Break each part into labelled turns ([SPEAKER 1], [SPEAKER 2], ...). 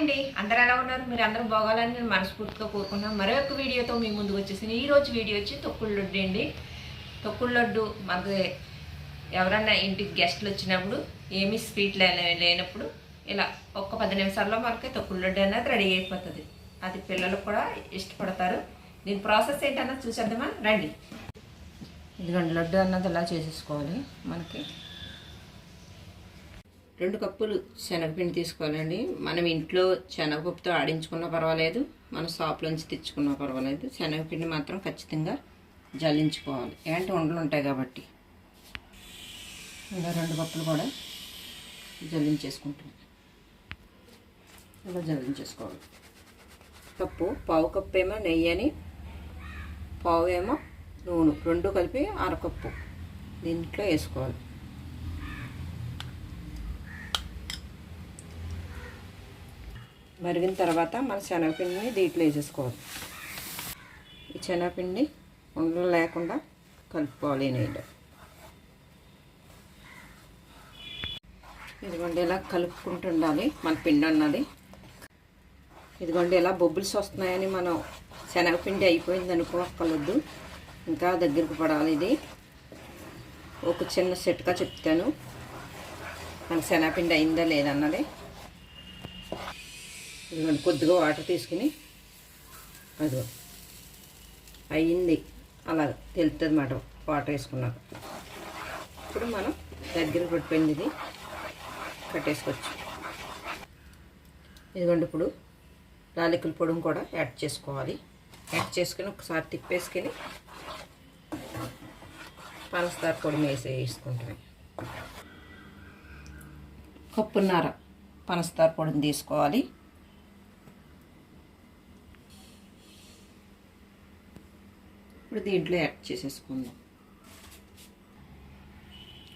[SPEAKER 1] అండి. అందరు ఎలా ఉన్నారు? మీరు అందరూ బాగోవాలని నేను మనస్ఫూర్తిగా కోరుకున్నాను మరొక వీడియోతో మీ ముందుకు వచ్చేసింది ఈ రోజు వీడియో వచ్చి తొక్కుడు లడ్డు అండి. తొక్కుడు లడ్డు మనకు ఎవరన్నా ఇంటికి గెస్ట్లు వచ్చినప్పుడు ఏమీ స్వీట్ లేనప్పుడు ఇలా ఒక్క పది నిమిషాల్లో మనకి తొక్కుడు లడ్డు అనేది రెడీ అయిపోతుంది. అది పిల్లలు కూడా ఇష్టపడతారు. దీని ప్రాసెస్ ఏంటన్నా చూసేద్దామా? రండి. ఇదిగోండి లడ్డు అన్నది ఇలా చేసేసుకోవాలి మనకి. రెండు కప్పులు శనగపిండి తీసుకోవాలండి. మనం ఇంట్లో శనగపప్పుతో ఆడించుకున్నా పర్వాలేదు మన షాప్లోంచి తెచ్చుకున్నా పర్వాలేదు. శనగపిండి మాత్రం ఖచ్చితంగా జల్లించుకోవాలి. ఏంటంటే ఉండలు ఉంటాయి కాబట్టి. ఇలా రెండు కప్పులు కూడా జల్లించేసుకుంటాం ఇలా జల్లించేసుకోవాలి. కప్పు పావు కప్పు ఏమో నెయ్యి అని పావు ఏమో నూనె. రెండు కలిపి అరకప్పు దీంట్లో వేసుకోవాలి. మరిగిన తర్వాత మన శనగపిండిని దీంట్లో వేసేసుకోవాలి. ఈ శనగపిండి ఉండలు లేకుండా కలుపుకోవాలి నీళ్ళు ఇదిగోండి ఇలా కలుపుకుంటూ ఉండాలి. మన పిండి అన్నది. ఇదిగోండి ఇలా బొబ్బుల్స్ వస్తున్నాయని మనం శనగపిండి అయిపోయింది అనుకోక్కర్లేదు ఇంకా దగ్గరకు పడాలి ఇది. ఒక చిన్న సెట్గా చెప్తాను. మన శనగపిండి అయిందా లేదన్నది ఇదిగోండి కొద్దిగా వాటర్ తీసుకుని అదిగో. అయ్యింది. అలా తెలుస్తుంది అన్నమాట వాటర్ వేసుకున్నాక. ఇప్పుడు మనం దగ్గర పడిపోయింది ఇది కట్టేసుకోవచ్చు. ఇదిగోండి ఇప్పుడు లాలికల పొడిని కూడా యాడ్ చేసుకోవాలి. యాడ్ చేసుకుని ఒకసారి తిప్పేసుకుని పంచదార పొడి వేసి వేసుకుంటాం కప్పున్నర పనసదార పొడిని తీసుకోవాలి. ఇప్పుడు దీంట్లో యాడ్ చేసేసుకుందాం.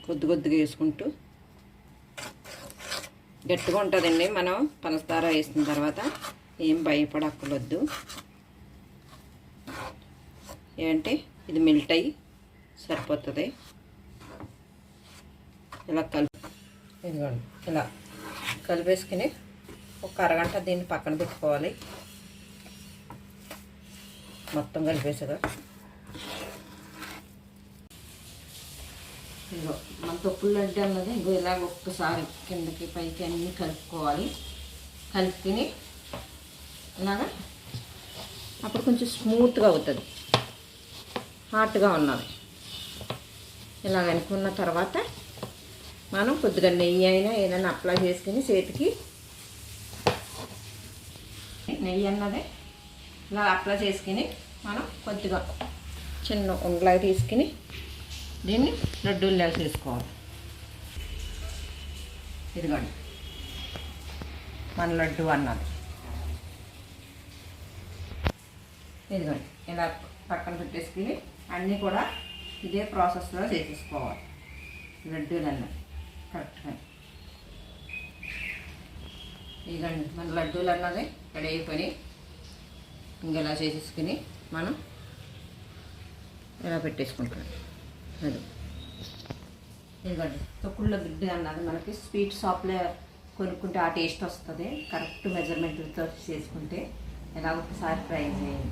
[SPEAKER 1] కొద్ది కొద్దిగా వేసుకుంటూ గట్టిగా ఉంటుందండి. మనం పంచదార వేసిన తర్వాత ఏం భయపడక్కర్వద్దు ఏంటంటే ఇది మెల్ట్ అయ్యి సరిపోతుంది. ఇలా కలిపి ఇదిగోండి. ఇలా కలిపేసుకుని ఒక అరగంట దీన్ని పక్కన పెట్టుకోవాలి. మొత్తం కలిపేసాగా ఇదిగో మన తొక్కులు లడ్డు అన్నది ఇంకో ఇలాగ ఒక్కసారి కిందకి పైకి అన్నీ కలుపుకోవాలి. కలుపుకొని ఇలాగా అప్పుడు కొంచెం స్మూత్గా అవుతుంది. హాట్గా ఉన్నది. ఇలాగ అనుకున్న తర్వాత మనం కొద్దిగా నెయ్యి అయినా ఏదైనా అప్లై చేసుకుని చేతికి నెయ్యి అన్నది ఇలా అప్లై చేసుకుని మనం కొద్దిగా చిన్న ఉండలాగా తీసుకుని దీన్ని లడ్డూలు చేసుకోవాలి. ఇదిగోండి. మన లడ్డు అన్నది. ఇదిగోండి ఇలా పక్కన పెట్టేసుకుని అన్నీ కూడా ఇదే ప్రాసెస్లో చేసేసుకోవాలి. లడ్డూలు అన్నది కరెక్ట్గా. ఇదిగోండి మన లడ్డూలు అన్నది రెడీ అయిపోయి ఇంకెలా చేసేసుకుని మనం ఇలా పెట్టేసుకుంటాం. అది. ఇదిగోండి తొక్కుళ్ళ గిడ్డి అన్నది మనకి స్వీట్ షాప్లో కొనుక్కుంటే ఆ టేస్ట్ వస్తుంది. కరెక్ట్ మెజర్మెంట్తో చేసుకుంటే ఇలా ఒకసారి ట్రై చేయండి.